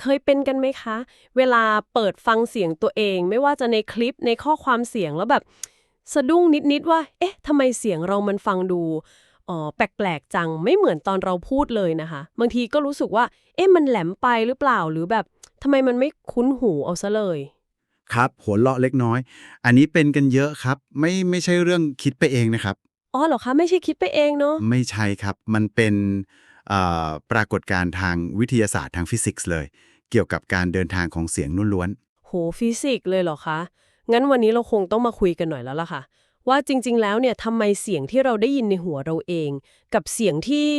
เคยเป็นกันไหมคะ เวลาเปิดฟังเสียงตัวเอง ไม่ว่าจะในคลิปในข้อความเสียงแล้วแบบ สะดุ้งนิด ๆ ว่า เอ๊ะทำไมเสียงเรามันฟังดูอ๋อแปลก ๆ จังไม่เหมือนตอนเราพูดเลยนะคะ บางทีก็รู้สึกว่า เอ๊ะมันแหลมไปหรือเปล่าหรือแบบทำไมมันไม่คุ้นหูเอาซะเลย ครับหัวเราะเล็กน้อย อันนี้เป็นกันเยอะครับ ไม่ไม่ใช่เรื่องคิดไปเองนะครับ อ๋อเหรอคะไม่ใช่คิดไปเองเนาะไม่ใช่ครับ มันเป็นเอ่อปรากฏการณ์ทางวิทยาศาสตร์ทางฟิสิกส์เลย เกี่ยวกับการเดินทางของเสียงล้วนโหฟิสิกส์เลยเหรอคะ งั้นวันนี้เราคงต้องมาคุยกันหน่อยแล้วล่ะค่ะ ว่าจริง ๆ แล้วเนี่ยทำไมเสียงที่เราได้ยินในหัวเราเอง กับเสียงที่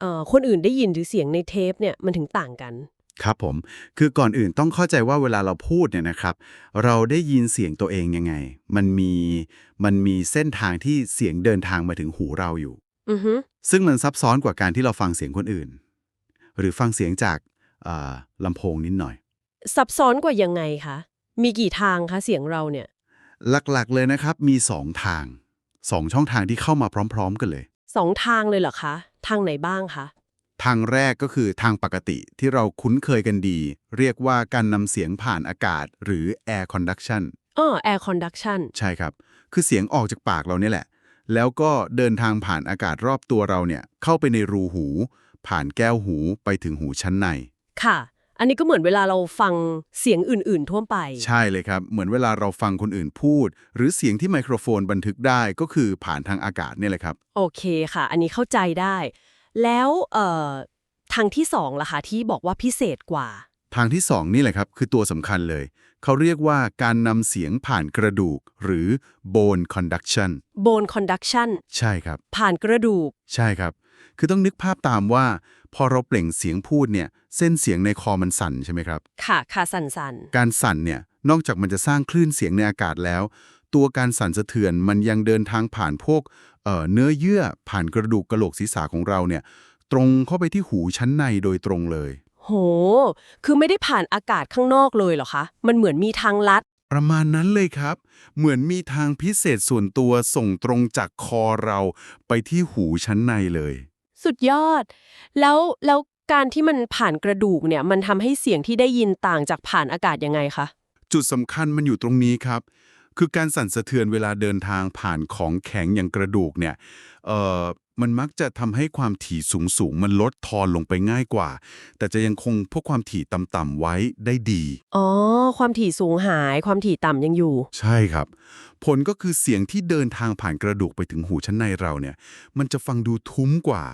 เอ่อคนอื่นได้ยินหรือเสียงในเทปเนี่ยมันถึงต่างกันๆครับผม คือก่อนอื่นต้องเข้าใจว่าเวลาเราพูดเนี่ยนะครับ เราได้ยินเสียงตัวเองยังไง มันมี มันมีเส้นทางที่เสียงเดินทางมาถึงหูเราอยู่อือฮึซึ่งมันซับซ้อนกว่าการที่เราฟังเสียงคนอื่น หรือฟังเสียงจากเอ่อ ลำโพงนิดหน่อย ซับซ้อนกว่ายังไงคะ มีกี่ทางคะเสียงเราเนี่ย หลักๆเลยนะครับมี 2 ทาง 2 ช่องทางที่เข้ามาพร้อม ๆ กันเลยสองทางเลยเหรอคะ ทางไหนบ้างคะ ทางแรกก็คือทางปกติที่เราคุ้นเคยกันดี เรียกว่าการนำเสียงผ่านอากาศ หรือ air conduction อ้อ air conduction ใช่ครับ คือเสียงออกจากปากเราเนี่ยแหละ แล้วก็เดินทางผ่านอากาศรอบตัวเราเนี่ยเข้าไปในรูหู ผ่านแก้วหูไปถึงหูชั้นใน ค่ะ อันนี้ก็เหมือนเวลาเราฟังเสียงอื่น ๆ ทั่วไป ใช่เลยครับ เหมือนเวลาเราฟังคนอื่นพูด หรือเสียงที่ไมโครโฟนบันทึกได้ก็คือผ่านทางอากาศเนี่ยแหละครับ โอเคค่ะ อันนี้เข้าใจได้ แล้วเอ่อทางที่สองล่ะคะที่บอกว่าพิเศษกว่า ทางที่สองนี่แหละครับคือตัวสำคัญเลย เขาเรียกว่าการนำเสียงผ่านกระดูก หรือ bone conduction bone conduction ใช่ครับ ผ่านกระดูก ใช่ครับ คือต้องนึกภาพตามว่า พอเราเปล่งเสียงพูดเนี่ยเส้นเสียงในคอมันสั่นใช่ไหมครับ ค่ะค่ะสันสันการสั่นเนี่ยนอกจากมันจะสร้างคลื่นเสียงในอากาศแล้ว ตัวการสั่นสะเทือนมันยังเดินทางผ่านพวกเอ่อเนื้อเยื่อผ่านกระดูกกระโหลกศีรษะของเราเนี่ยตรงเข้าไปที่หูชั้นในโดยตรงเลย โห คือไม่ได้ผ่านอากาศข้างนอกเลยเหรอคะ มันเหมือนมีทางลัด ประมาณนั้นเลยครับ เหมือนมีทางพิเศษส่วนตัวส่งตรงจากคอเราไปที่หูชั้นในเลย สุดยอด แล้วแล้วการที่มันผ่านกระดูกเนี่ย มันทำให้เสียงที่ได้ยินต่างจากผ่านอากาศยังไงคะ จุดสำคัญมันอยู่ตรงนี้ครับ คือการสั่นสะเทือนเวลาเดินทางผ่านของแข็งอย่างกระดูกเนี่ย เอ่อ มันมักจะทำให้ความถี่สูงสูงๆมันลดทอนลงไปง่ายกว่า แต่จะยังคงพวกความถี่ต่ำๆไว้ได้ดี อ๋อ ความถี่สูงหาย ความถี่ต่ำยังอยู่ ใช่ครับ ผลก็คือเสียงที่เดินทางผ่านกระดูกไปถึงหูชั้นในเราเนี่ย มันจะฟังดูทุ้มกว่า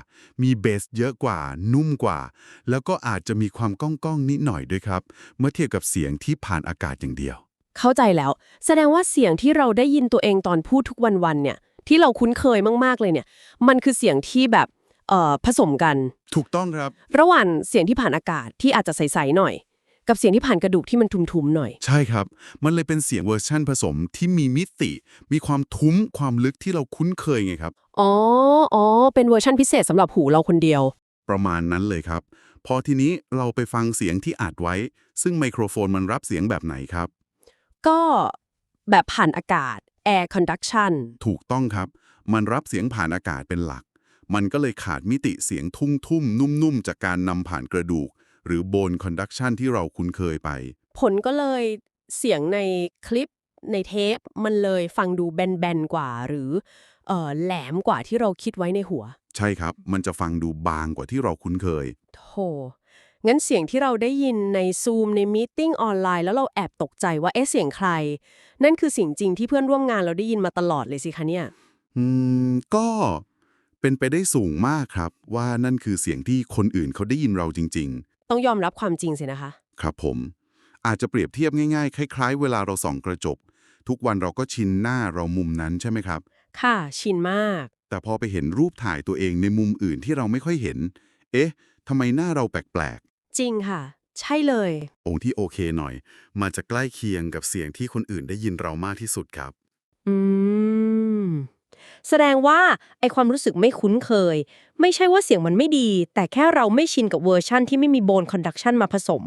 มีเบสเยอะกว่า นุ่มกว่า แล้วก็อาจจะมีความก้องก้องๆนิดหน่อยด้วยครับ เมื่อเทียบกับเสียงที่ผ่านอากาศอย่างเดียว เข้าใจแล้ว แสดงว่าเสียงที่เราได้ยินตัวเองตอนพูดทุกวันๆเนี่ย ที่เราคุ้นเคยมาก ๆ เลยเนี่ย มันคือเสียงที่แบบเอ่อผสมกัน ถูกต้องครับ ระหว่างเสียงที่ผ่านอากาศที่อาจจะใสๆหน่อย กับเสียงที่ผ่านกระดูกที่มันทุ้มๆหน่อย ใช่ครับ มันเลยเป็นเสียงเวอร์ชั่นผสมที่มีมิติ มีความทุ้มความลึกที่เราคุ้นเคยไงครับ อ๋ออ๋อเป็นเวอร์ชันพิเศษสำหรับหูเราคนเดียว ประมาณนั้นเลยครับ พอทีนี้เราไปฟังเสียงที่อัดไว้ ซึ่งไมโครโฟนมันรับเสียงแบบไหนครับก็ แบบผ่านอากาศ air conduction ถูกต้องครับ มันรับเสียงผ่านอากาศเป็นหลัก มันก็เลยขาดมิติเสียงทุ่งทุ่มๆ นุ่มๆ จากการนำผ่านกระดูก หรือโบนคอนดักชันที่เราคุ้นเคยไป ผลก็เลยเสียงในคลิปในเทป มันเลยฟังดูแบนๆ กว่า หรือเอ่อแหลมกว่าที่เราคิดไว้ในหัว ใช่ครับ มันจะฟังดูบางกว่าที่เราคุ้นเคย โธ่ งั้นเสียงที่เราได้ยินในซูมในมีติ้งออนไลน์แล้วเราแอบตกใจว่าเอ๊ะเสียงใคร นั่นคือเสิ่งจริงที่เพื่อนร่วมงานเราได้ยินมาตลอดเลยสิคะเนี่ย อืม ก็เป็นไปได้สูงมากครับ ว่านั่นคือเสียงที่คนอื่นเขาได้ยินเราจริงต้องยอมรับความจริงสินะคะๆครับผม อาจจะเปรียบเทียบง่ายๆ คล้าย ๆ เวลาเราส่องกระจก ทุกวันเราก็ชินหน้าเรามุมนั้นใช่ไหมครับ ค่ะ ชินมาก แต่พอไปเห็นรูปถ่ายตัวเองในมุมอื่นที่เราไม่ค่อยเห็น เอ๊ะทำไมหน้าเราแปลก จริงค่ะ ใช่เลยๆองค์ที่โอเคหน่อย มันจะใกล้เคียงกับเสียงที่คนอื่นได้ยินเรามากที่สุดครับ อืม แสดงว่าไอความรู้สึกไม่คุ้นเคย ไม่ใช่ว่าเสียงมันไม่ดี แต่แค่เราไม่ชินกับเวอร์ชั่นที่ไม่มีโบนคอนดักชันมาผสม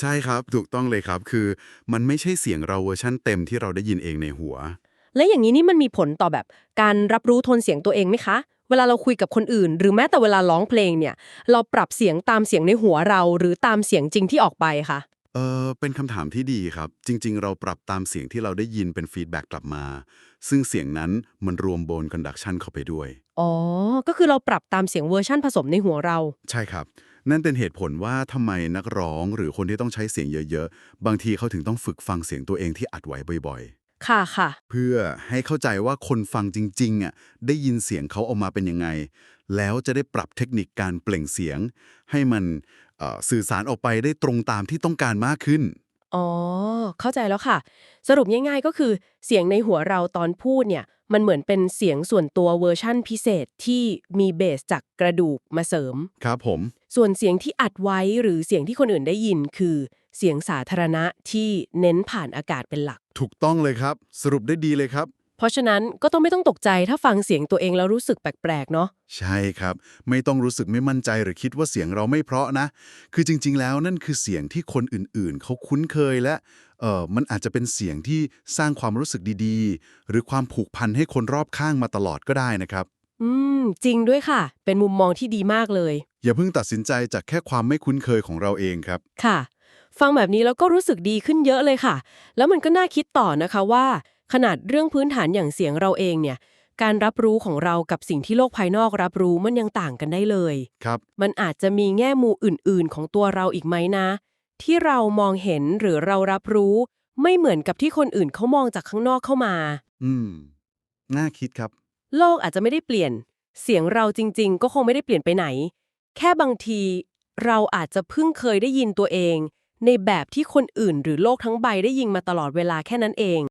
ใช่ครับ ถูกต้องเลยครับ คือมันไม่ใช่เสียงเราเวอร์ชั่นเต็มที่เราได้ยินเองในหัว และอย่างนี้นี่มันมีผลต่อแบบ การรับรู้โทนเสียงตัวเองไหมคะ เวลาเราคุยกับคนอื่น หรือแม้แต่เวลาร้องเพลงเนี่ย เราปรับเสียงตามเสียงในหัวเรา หรือตามเสียงจริงที่ออกไปคะเออเป็นคำถามที่ดีครับ จริง ๆ เราปรับตามเสียงที่เราได้ยินเป็นฟีดแบ็กกลับมา ซึ่งเสียงนั้นมันรวมโบนคอนดักชันเข้าไปด้วย อ๋อ ก็คือเราปรับตามเสียงเวอร์ชั่นผสมในหัวเรา ใช่ครับ นั่นเป็นเหตุผลว่าทำไมนักร้องหรือคนที่ต้องใช้เสียงเยอะ ๆ บางทีเขาถึงต้องฝึกฟังเสียงตัวเองที่อัดไว้บ่อย ค่ะค่ะๆเพื่อให้เข้าใจว่าคนฟังจริงๆอะได้ยินเสียงเขาออกมาเป็นยังไง แล้วจะได้ปรับเทคนิคการเปล่งเสียง ให้มันเอ่อสื่อสารออกไปได้ตรงตามที่ต้องการมากขึ้น อ๋อ เข้าใจแล้วค่ะ สรุปง่ายๆก็คือ เสียงในหัวเราตอนพูดเนี่ย มันเหมือนเป็นเสียงส่วนตัวเวอร์ชั่นพิเศษที่มีเบสจากกระดูกมาเสริม ครับผม ส่วนเสียงที่อัดไว้หรือเสียงที่คนอื่นได้ยินคือ เสียงสาธารณะที่เน้นผ่านอากาศเป็นหลัก ถูกต้องเลยครับ สรุปได้ดีเลยครับ เพราะฉะนั้นก็ต้องไม่ต้องตกใจถ้าฟังเสียงตัวเองแล้วรู้สึกแปลกๆ เนาะ ใช่ครับ ไม่ต้องรู้สึกไม่มั่นใจหรือคิดว่าเสียงเราไม่เพราะนะ คือจริง ๆ แล้วนั่นคือเสียงที่คนอื่นๆ เขาคุ้นเคยและเออมันอาจจะเป็นเสียงที่สร้างความรู้สึกดีๆ หรือความผูกพันให้คนรอบข้างมาตลอดก็ได้นะครับ อืม จริงด้วยค่ะ เป็นมุมมองที่ดีมากเลย อย่าเพิ่งตัดสินใจจากแค่ความไม่คุ้นเคยของเราเองครับ ค่ะ ฟังแบบนี้แล้วก็รู้สึกดีขึ้นเยอะเลยค่ะ แล้วมันก็น่าคิดต่อนะคะว่า ขนาดเรื่องพื้นฐานอย่างเสียงเราเองเนี่ย การรับรู้ของเรากับสิ่งที่โลกภายนอกรับรู้มันยังต่างกันได้เลย ครับ มันอาจจะมีแง่มุมอื่น ๆ ของตัวเราอีกไหมนะ ที่เรามองเห็นหรือเรารับรู้ ไม่เหมือนกับที่คนอื่นเขามองจากข้างนอกเข้ามา อืม น่าคิดครับ โลกอาจจะไม่ได้เปลี่ยน เสียงเราจริง ๆ ก็คงไม่ได้เปลี่ยนไปไหน แค่บางที เราอาจจะเพิ่งเคยได้ยินตัวเอง ในแบบที่คนอื่นหรือโลกทั้งใบได้ยิงมาตลอดเวลาแค่นั้นเอง